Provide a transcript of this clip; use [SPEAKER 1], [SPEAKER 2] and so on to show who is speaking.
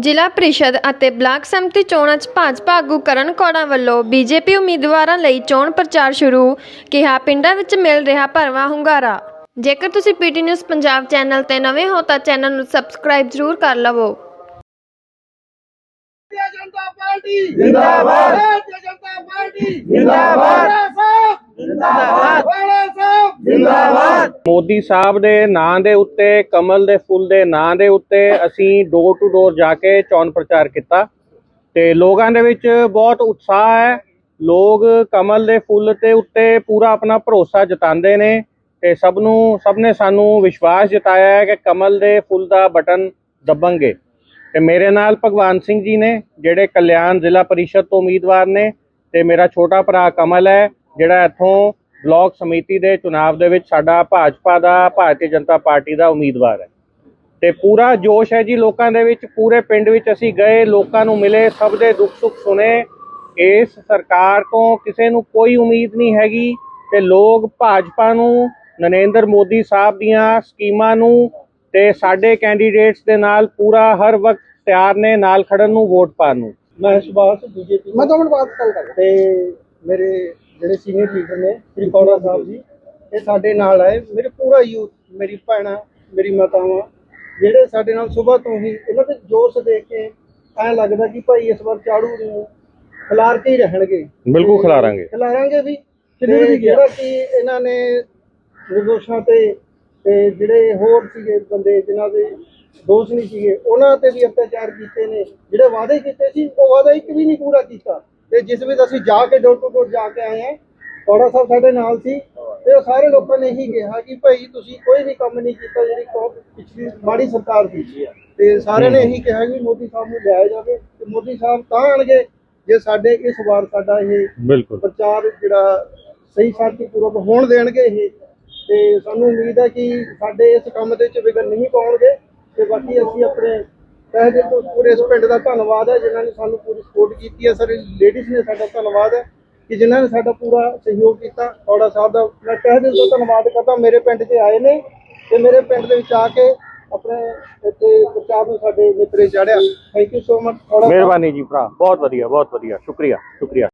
[SPEAKER 1] ਜ਼ਿਲ੍ਹਾ ਪ੍ਰੀਸ਼ਦ ਅਤੇ ਬਲਾਕ ਸੰਮਤੀ ਚੋਣਾਂ 'ਚ ਭਾਜਪਾ ਆਗੂ ਕਰਨ ਕੌੜਾ ਵੱਲੋਂ ਬੀਜੇਪੀ ਉਮੀਦਵਾਰਾਂ ਲਈ ਚੋਣ ਪ੍ਰਚਾਰ ਸ਼ੁਰੂ ਕਿਹਾ ਪਿੰਡਾਂ ਵਿੱਚ ਮਿਲ ਰਿਹਾ ਭਰਵਾਂ ਹੁੰਗਾਰਾ ਜੇਕਰ ਤੁਸੀਂ ਪੀਟੀ ਨਿਊਜ਼ ਪੰਜਾਬ ਚੈਨਲ ਤੇ ਨਵੇਂ ਹੋ ਤਾਂ ਚੈਨਲ ਨੂੰ ਸਬਸਕ੍ਰਾਈਬ ਜ਼ਰੂਰ ਕਰ ਲਵੋ
[SPEAKER 2] ਭਾਰਤੀ ਜਨਤਾ ਪਾਰਟੀ
[SPEAKER 3] ਜ਼ਿੰਦਾਬਾਦ।
[SPEAKER 2] ਭਾਰਤੀ ਜਨਤਾ ਪਾਰਟੀ
[SPEAKER 3] ਜ਼ਿੰਦਾਬਾਦ।
[SPEAKER 2] ਵਾਲਾ ਸਾਹਿਬ
[SPEAKER 3] ਜ਼ਿੰਦਾਬਾਦ।
[SPEAKER 2] ਵਾਲਾ ਸਾਹਿਬ
[SPEAKER 3] ਜਿੰਦਾਬਾਦ
[SPEAKER 4] ਮੋਦੀ ਸਾਹਿਬ ਦੇ ਨਾਂ ਦੇ ਉੱਤੇ, ਕਮਲ ਦੇ ਫੁੱਲ ਦੇ ਨਾਂ ਦੇ ਉੱਤੇ ਅਸੀਂ ਡੋਰ ਟੂ ਡੋਰ ਜਾ ਕੇ ਚੋਣ ਪ੍ਰਚਾਰ ਕੀਤਾ। ਤੇ ਲੋਕਾਂ ਦੇ ਵਿੱਚ ਬਹੁਤ ਉਤਸ਼ਾਹ ਹੈ। ਲੋਕ ਕਮਲ ਦੇ ਫੁੱਲ ਤੇ ਉੱਤੇ ਪੂਰਾ ਆਪਣਾ ਭਰੋਸਾ ਜਤਾਉਂਦੇ ਨੇ ਤੇ ਸਭ ਨੂੰ, ਸਭ ਨੇ ਸਾਨੂੰ ਵਿਸ਼ਵਾਸ ਜਤਾਇਆ ਹੈ ਕਿ ਕਮਲ ਦੇ ਫੁੱਲ ਦਾ ਬਟਨ ਦਬਾਂਗੇ। ਤੇ ਮੇਰੇ ਨਾਲ ਭਗਵਾਨ ਸਿੰਘ ਜੀ ਨੇ, ਜਿਹੜੇ ਕਲਿਆਣ ਜ਼ਿਲ੍ਹਾ ਪਰਿਸ਼ਦ ਤੋਂ ਉਮੀਦਵਾਰ ਨੇ, ਤੇ ਮੇਰਾ ਛੋਟਾ ਭਰਾ ਕਮਲ ਹੈ, ਜਿਹੜਾ ਇੱਥੋਂ ਬਲਾਕ ਸਮਿਤੀ ਦੇ ਚੁਣਾਵ ਦੇ ਵਿੱਚ ਸਾਡਾ ਭਾਜਪਾ ਦਾ ਭਾਰਤੀ ਜਨਤਾ ਪਾਰਟੀ ਦਾ ਉਮੀਦਵਾਰ ਹੈ। ਤੇ ਪੂਰਾ ਜੋਸ਼ ਹੈ ਜੀ ਲੋਕਾਂ ਦੇ ਵਿੱਚ ਪੂਰੇ ਪਿੰਡ ਵਿੱਚ ਅਸੀਂ ਗਏ ਲੋਕਾਂ ਨੂੰ ਮਿਲੇ ਸਭ ਦੇ ਦੁੱਖ ਸੁੱਖ ਸੁਣੇ। ਇਸ ਸਰਕਾਰ ਤੋਂ ਕਿਸੇ ਨੂੰ ਕੋਈ ਉਮੀਦ ਨਹੀਂ ਹੈਗੀ ਤੇ ਲੋਕ ਭਾਜਪਾ ਨੂੰ ਨਰਿੰਦਰ ਮੋਦੀ ਸਾਹਿਬ ਦੀਆਂ ਸਕੀਮਾਂ ਨੂੰ ਤੇ ਸਾਡੇ ਕੈਂਡੀਡੇਟਸ ਦੇ ਨਾਲ ਪੂਰਾ ਹਰ ਵਕਤ ਤਿਆਰ ਨੇ ਨਾਲ ਖੜਨ ਨੂੰ ਵੋਟ ਪਾਉਣ ਨੂੰ।
[SPEAKER 3] ਮੈਂ ਸੁਭਾਸ਼ ਬੀਜੇਪੀ
[SPEAKER 2] ਮੈਂ ਬਾਅਦ ਗੱਲ ਕਰ
[SPEAKER 3] ਤੇ ਮੇਰੇ ਜਿਹੜੇ ਸੀਨੀਅਰ ਲੀਡਰ ਨੇ ਸ੍ਰੀ ਕੌੜਾ ਸਾਹਿਬ ਜੀ ਇਹ ਸਾਡੇ ਨਾਲ ਆਏ। ਮੇਰੇ ਪੂਰਾ ਯੂਥ ਮੇਰੀ ਭੈਣਾਂ ਮੇਰੀ ਮਾਤਾਵਾਂ ਜਿਹੜੇ ਸਾਡੇ ਨਾਲ ਸਵੇਰ ਤੋਂ ਹੀ ਇਹਨਾਂ ਦੇ ਜੋਸ਼ ਦੇਖ ਕੇ ਐਂ ਲੱਗਦਾ ਕਿ ਭਾਈ ਇਸ ਵਾਰ ਝਾੜੂ ਨੂੰ ਖਿਲਾਰ ਕੇ ਹੀ ਰਹਿਣਗੇ।
[SPEAKER 4] ਬਿਲਕੁਲ ਖਿਲਾਰਾਂਗੇ।
[SPEAKER 3] ਖਿਲਾਰਾਂਗੇ ਵੀ।
[SPEAKER 2] ਕਿੰਨੇ ਵੀ ਗਿਆ।
[SPEAKER 3] ਜਿਹੜਾ ਕਿ ਇਹਨਾਂ ਨੇ ਨਿਰਦੋਸ਼ਾਂ ਤੇ ਤੇ ਜਿਹੜੇ ਹੋਰ ਸੀਗੇ ਬੰਦੇ ਜਿਨ੍ਹਾਂ ਦੇ ਦੋਸ਼ ਨਹੀਂ ਸੀਗੇ ਉਹਨਾਂ ਤੇ ਵੀ ਅਤਿਆਚਾਰ ਕੀਤੇ ਨੇ। ਜਿਹੜੇ ਵਾਅਦੇ ਕੀਤੇ ਸੀ ਉਹ ਵਾਅਦਾ ਇੱਕ ਵੀ ਨਹੀਂ ਪੂਰਾ ਕੀਤਾ। ਤੇ ਜਿਸ ਵਿੱਚ ਅਸੀਂ ਜਾ ਕੇ ਡੋਰ ਟੂ ਡੋਰ ਜਾ ਕੇ ਆਏ ਹਾਂ ਕੌੜਾ ਸਾਹਿਬ ਸਾਡੇ ਨਾਲ ਸੀ ਤੇ ਉਹ ਸਾਰੇ ਲੋਕਾਂ ਨੇ ਇਹੀ ਕਿਹਾ ਕਿ ਭਾਈ ਤੁਸੀਂ ਕੋਈ ਵੀ ਕੰਮ ਨਹੀਂ ਕੀਤਾ ਜਿਹੜੀ ਕੌਮ ਪਿਛਲੀ ਮਾੜੀ ਸਰਕਾਰ ਸੀ। ਤੇ ਸਾਰਿਆਂ ਨੇ ਇਹੀ ਕਿਹਾ ਕਿ ਮੋਦੀ ਸਾਹਿਬ ਨੂੰ ਲਿਆਇਆ ਜਾਵੇ ਤੇ ਮੋਦੀ ਸਾਹਿਬ ਤਾਂ ਆਣਗੇ ਜੇ ਸਾਡੇ ਇਸ ਵਾਰ ਸਾਡਾ ਇਹ ਪ੍ਰਚਾਰ ਜਿਹੜਾ ਸਹੀ ਸ਼ਾਂਤੀਪੂਰਵਕ ਹੋਣ ਦੇਣਗੇ ਇਹ। ਤੇ ਸਾਨੂੰ ਉਮੀਦ ਹੈ ਕਿ ਸਾਡੇ ਇਸ ਕੰਮ ਦੇ ਵਿੱਚ ਵਿਗਨ ਨਹੀਂ ਪਾਉਣਗੇ ਤੇ ਬਾਕੀ ਅਸੀਂ ਆਪਣੇ ਤਹਿ ਦਿਲ ਤੋਂ ਪੂਰੇ ਇਸ ਪਿੰਡ ਦਾ ਧੰਨਵਾਦ ਹੈ, ਜਿਨ੍ਹਾਂ ਨੇ ਸਾਨੂੰ ਪੂਰੀ ਸਪੋਰਟ ਕੀਤੀ ਹੈ, ਸਾਰੇ ਲੇਡੀਜ਼ ਨੇ ਸਾਡਾ ਧੰਨਵਾਦ ਹੈ ਕਿ ਜਿਨ੍ਹਾਂ ਨੇ ਸਾਡਾ ਪੂਰਾ ਸਹਿਯੋਗ ਕੀਤਾ। ਔੜਾ ਸਾਹਿਬ ਦਾ ਮੈਂ ਤਹਿ ਦਿਲ ਤੋਂ ਧੰਨਵਾਦ ਕਰਦਾ, ਮੇਰੇ ਪਿੰਡ 'ਚ ਆਏ ਨੇ ਤੇ ਮੇਰੇ ਪਿੰਡ ਦੇ ਵਿੱਚ ਆ ਕੇ ਆਪਣੇ ਇੱਥੇ ਪ੍ਰਚਾਰ ਨੂੰ ਸਾਡੇ ਮਿੱਤਰੇ ਚਾੜਿਆ thank you so much Aura Sahib.
[SPEAKER 4] ਮਿਹਰਬਾਨੀ ਜੀ ਭਰਾ, ਬਹੁਤ ਵਧੀਆ ਬਹੁਤ ਵਧੀਆ, ਸ਼ੁਕਰੀਆ ਸ਼ੁਕਰੀਆ।